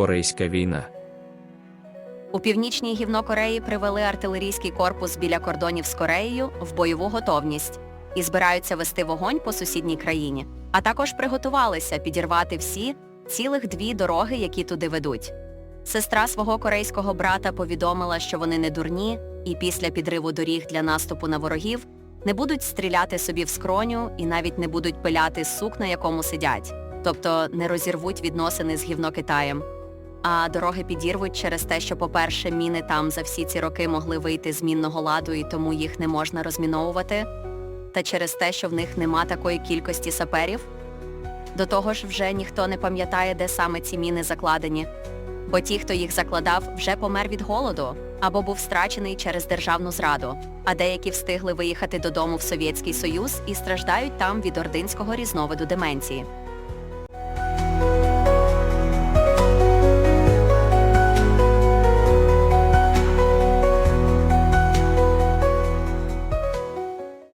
Північно-корейська війна. У північній Гівнокореї привели артилерійський корпус біля кордонів з Кореєю в бойову готовність і збираються вести вогонь по сусідній країні, а також приготувалися підірвати всі цілих дві дороги, які туди ведуть. Сестра свого корейського брата повідомила, що вони не дурні, і після підриву доріг для наступу на ворогів не будуть стріляти собі в скроню і навіть не будуть пиляти сук, на якому сидять, тобто не розірвуть відносини з Гівнокитаєм. А дороги підірвуть через те, що, по-перше, міни там за всі ці роки могли вийти з мінного ладу і тому їх не можна розміновувати, та через те, що в них нема такої кількості саперів. До того ж, вже ніхто не пам'ятає, де саме ці міни закладені, бо ті, хто їх закладав, вже помер від голоду або був страчений через державну зраду, а деякі встигли виїхати додому в Совєтський Союз і страждають там від ординського різновиду деменції.